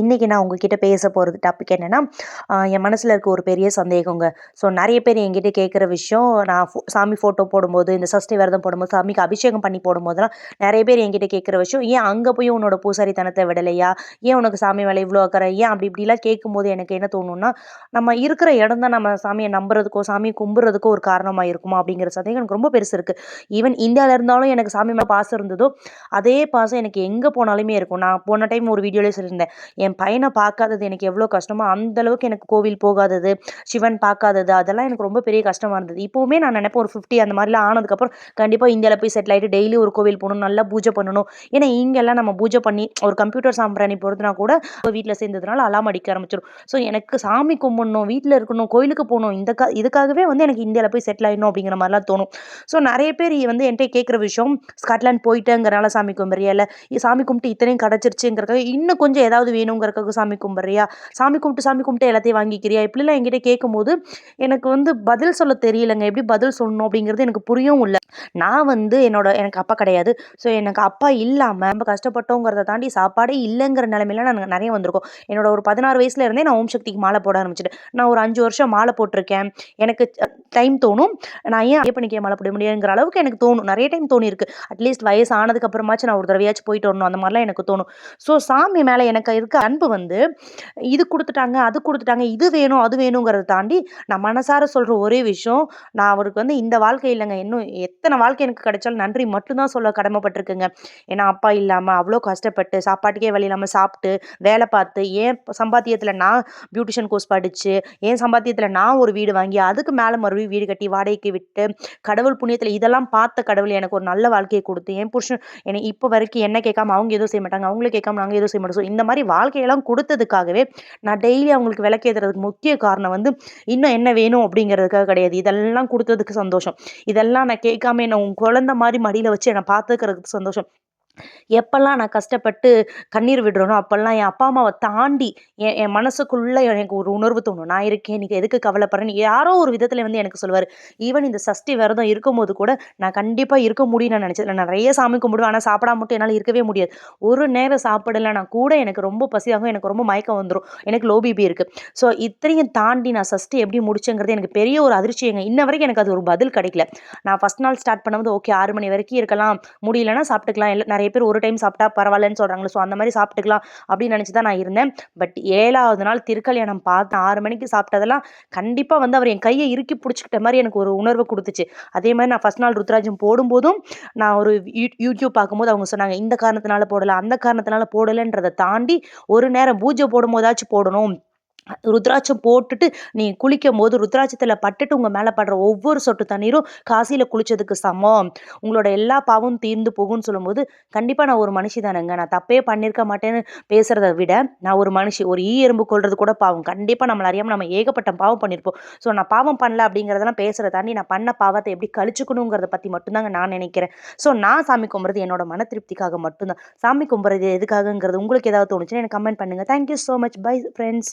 இன்றைக்கி நான் உங்ககிட்ட பேச போகிறது டாபிக் என்னென்னா என் மனசில் இருக்க ஒரு பெரிய சந்தேகங்க. ஸோ நிறைய பேர் என்கிட்ட கேட்குற விஷயம் நான் ஃபோ சாமி ஃபோட்டோ போடும்போது இந்த சஷ்டி விரதம் போடும்போது சாமிக்கு அபிஷேகம் பண்ணி போடும்போதெல்லாம் நிறைய பேர் என்கிட்ட கேட்குற விஷயம் ஏன் அங்கே போய் உன்னோட பூசாரித்தனத்தை விடலையா? ஏன் உனக்கு சாமி மேலே இவ்வளோ அக்கறை? ஏன் அப்படி இப்படிலாம் கேட்கும்போது எனக்கு என்ன தோணுன்னா நம்ம இருக்கிற இடம் தான் நம்ம சாமியை நம்புறதுக்கோ சாமியை கும்புறதுக்கோ ஒரு காரணமாக இருக்குமா? அப்படிங்கிற சந்தேகம் எனக்கு ரொம்ப பெருசு இருக்குது ஈவன் இந்தியாவில் இருந்தாலும் எனக்கு சாமி மேலே பாசம் இருந்ததோ அதே பாசம் எனக்கு எங்கே போனாலுமே இருக்கும். நான் போன டைம் ஒரு வீடியோலேயே சொல்லியிருந்தேன். என் பையனை பார்க்காதது எனக்கு எவ்வளோ கஷ்டமோ அந்தளவுக்கு எனக்கு கோவில் போகாதது சிவன் பார்க்காதது அதெல்லாம் எனக்கு ரொம்ப பெரிய கஷ்டமாக இருந்தது. இப்போவுமே நான் நினைப்பேன் ஒரு ஃபிஃப்டி அந்த மாதிரிலாம் ஆனதுக்கப்புறம் கண்டிப்பாக இந்தியாவில் போய் செட்டில் ஆகிட்டு டெய்லி ஒரு கோவில் போகணும் நல்லா பூஜை பண்ணணும். ஏன்னா இங்கெல்லாம் நம்ம பூஜை பண்ணி ஒரு கம்ப்யூட்டர் சாம்பிராணி பொறுத்துனா கூட வீட்டில் சேர்ந்ததுனால அலாம் அடிக்க ஆரம்பிச்சிடும். ஸோ எனக்கு சாமி கும்பிடணும் வீட்டில் இருக்கணும் கோயிலுக்கு போகணும் இந்த கா இதுக்காகவே வந்து எனக்கு இந்தியாவில் போய் செட்டில் ஆகிடணும் அப்படிங்கிற மாதிரிலாம் தோணும். ஸோ நிறைய பேர் வந்து என்கிட்ட கேட்குற விஷயம் ஸ்காட்லாண்ட் போயிட்டேங்கிறனால சாமி கும்பிட்றியா? இல்லை சாமி கும்பிட்டு இத்தனையும் கிடச்சிருச்சுங்கிறக்காக இன்னும் கொஞ்சம் ஏதாவது வேணுங்கிறக்காக சாமி கும்பிட்றியா? சாமி கும்பிட்டு சாமி கும்பிட்டு எல்லாத்தையும் வாங்கிக்கிறியா? இப்படிலாம் என்கிட்ட கேட்கும்போது எனக்கு வந்து பதில் சொல்ல தெரியலங்க. எப்படி பதில் சொல்லணும் அப்படிங்கிறது எனக்கு புரியவும் இல்லை. நான் வந்து என்னோட எனக்கு அப்பா கிடையாது. ஸோ எனக்கு அப்பா இல்லாமல் ரொம்ப கஷ்டப்பட்டோங்கிறத தாண்டி சாப்பாடே இல்லைங்கிற நிலமையில நான் நிறைய வந்திருக்கோம். என்னோட ஒரு பதினாறு வயசுல இருந்தே நான் ஓம் சக்திக்கு மாலை போட ஆரம்பிச்சிட்டேன். நான் ஒரு அஞ்சு வருஷம் மாலை போட்டிருக்கேன். எனக்கு டைம் தோணும். நான் ஏன் ஐயப்பனுக்கே மாலை போட முடியுங்கிற அளவுக்கு எனக்கு தோணும். நிறைய டைம் தோணிருக்கு அட்லீஸ்ட் வயசு ஆனதுக்கு அப்புறமாச்சும் நான் ஒரு தடவையாச்சும் போயிட்டு வரணும். அந்த மாதிரிலாம் எனக்கு தோணும். ஸோ சாமி மேலே எனக்கு இருக்க அன்பு வந்து இது கொடுத்துட்டாங்க அது கொடுத்துட்டாங்க இது வேணும் அது வேணுங்கிறத தாண்டி நான் மனசார சொல்கிற ஒரே விஷயம் நான் அவருக்கு வந்து இந்த வாழ்க்கை இல்லைங்க. இன்னும் எத்தனை வாழ்க்கை எனக்கு கிடைச்சாலும் நன்றி மட்டும்தான் சொல்ல கடமைப்பட்டிருக்குங்க. ஏன்னா அப்பா இல்லாமல் அவ்வளோ கஷ்டப்பட்டு சாப்பாட்டுக்கே வழி இல்லாமல் சாப்பிட்டு வேலை பார்த்து ஏன் சம்பாத்தியத்தில் நான் பியூட்டிஷியன் கோர்ஸ் படித்து ஏன் சம்பாத்தியத்தில் நான் ஒரு வீடு வாங்கி அதுக்கு மேலே மறுபடியும் வீடு கட்டி வாடகைக்கு விட்டு கடவுள் புண்ணியத்தில் இதெல்லாம் பார்த்த கடவுள் எனக்கு ஒரு நல்ல வாழ்க்கையை கொடுத்து என் புருஷன் என்னை இப்போ வரைக்கும் என்ன கேட்காம அவங்க எதுவும் செய்ய மாட்டாங்க அவங்களே கேட்காம நாங்கள் எதுவும் செய்ய மாட்டோம். ஸோ இந்த மாதிரி வாழ்க்கையெல்லாம் கொடுத்ததுக்காகவே நான் டெய்லி அவங்களுக்கு விளக்கேற்றுறதுக்கு முக்கிய காரணம் வந்து இன்னும் என்ன வேணும் அப்படிங்கிறதுக்காக கிடையாது. இதெல்லாம் கொடுத்ததுக்கு சந்தோஷம். இதெல்லாம் நான் கேட்காம என்னை உன் குழந்த மாதிரி மடியில் வச்சு என்னை பார்த்துக்கிறதுக்கு சந்தோஷம். எப்போல்லாம் நான் கஷ்டப்பட்டு கண்ணீர் விடுறேனோ அப்போல்லாம் என் அப்பா அம்மாவை தாண்டி என் என் மனசுக்குள்ளே எனக்கு ஒரு உணர்வு தோணும். நான் இருக்கேன் நீங்கள் எதுக்கு கவலைப்படுறேன்னு யாரோ ஒரு விதத்தில் வந்து எனக்கு சொல்லுவார். ஈவன் இந்த சஷ்டி விரதம் இருக்கும்போது கூட நான் கண்டிப்பாக இருக்க முடியும் நான் நினச்சது நான் நிறைய சாமி கும்பிடுவேன். ஆனால் சாப்பிடாம மட்டும் என்னால் இருக்கவே முடியாது. ஒரு நேரம் சாப்பிடலைன்னா கூட எனக்கு ரொம்ப பசியாகும் எனக்கு ரொம்ப மயக்கம் வந்துடும் எனக்கு லோ பிபி இருக்குது ஸோ இத்தனையும் தாண்டி நான் சஷ்டி எப்படி முடிச்சேங்கிறது எனக்கு பெரிய ஒரு அதிர்ச்சியங்க இன்ன வரைக்கும் எனக்கு அது ஒரு பதில் கிடைக்கல. நான் ஃபஸ்ட் நாள் ஸ்டார்ட் பண்ணும்போது ஓகே ஆறு மணி வரைக்கும் இருக்கலாம். முடியலன்னா சாப்பிட்டுக்கலாம். இல்லை நிறைய பேர் ஒரு டைம் சாப்பிட்டா பரவாயில்லன்னு சொல்கிறாங்களே ஸோ அந்த மாதிரி சாப்பிட்டுக்கலாம் அப்படின்னு நினச்சி தான் நான் இருந்தேன். பட் ஏழாவது நாள் திருக்கல்யாணம் பார்த்தேன். ஆறு மணிக்கு சாப்பிட்டதெல்லாம் கண்டிப்பாக வந்து அவர் என் கையை இறுக்கி பிடிச்சிக்கிட்ட மாதிரி எனக்கு ஒரு உணர்வு கொடுத்துச்சு. அதே மாதிரி நான் ஃபஸ்ட் நாள் ருத்ராஜம் போடும்போதும் நான் ஒரு யூடியூப் பார்க்கும்போது அவங்க சொன்னாங்க இந்த காரணத்தினால போடலை அந்த காரணத்தினால போடலைன்றதை தாண்டி ஒரு நேரம் பூஜை போடும் போதாச்சும் போடணும். ருத்ராட்சம் போட்டுட்டு நீங்கள் குளிக்கும் போது ருத்ராட்சத்தில் பட்டுட்டு உங்கள் மேலே படுற ஒவ்வொரு சொட்டு தண்ணீரும் காசியில் குளித்ததுக்கு சமம். உங்களோட எல்லா பாவம் தீர்ந்து போகும்னு சொல்லும்போது கண்டிப்பாக நான் ஒரு மனுஷி தானேங்க. நான் தப்பே பண்ணியிருக்க மாட்டேன்னு பேசுகிறத விட நான் ஒரு மனுஷி. ஒரு ஈ எறும்பு கொள்வது கூட பாவம். கண்டிப்பாக நம்மளை அறியாமல் நம்ம ஏகப்பட்ட பாவம் பண்ணியிருப்போம் ஸோ நான் பாவம் பண்ணல அப்படிங்கிறதெல்லாம் பேசுகிறத தாண்டி நான் பண்ண பாவத்தை எப்படி கழிச்சுக்கணுங்கிறத பற்றி மட்டும்தாங்க நான் நினைக்கிறேன். ஸோ நான் சாமி கும்புறது என்னோட மன திருப்திக்காக மட்டும்தான். சாமி கும்புறது எதுக்காகங்கிறது உங்களுக்கு ஏதாவது தோணுச்சுன்னா எனக்கு கமெண்ட் பண்ணுங்கள் thank you so much bye friends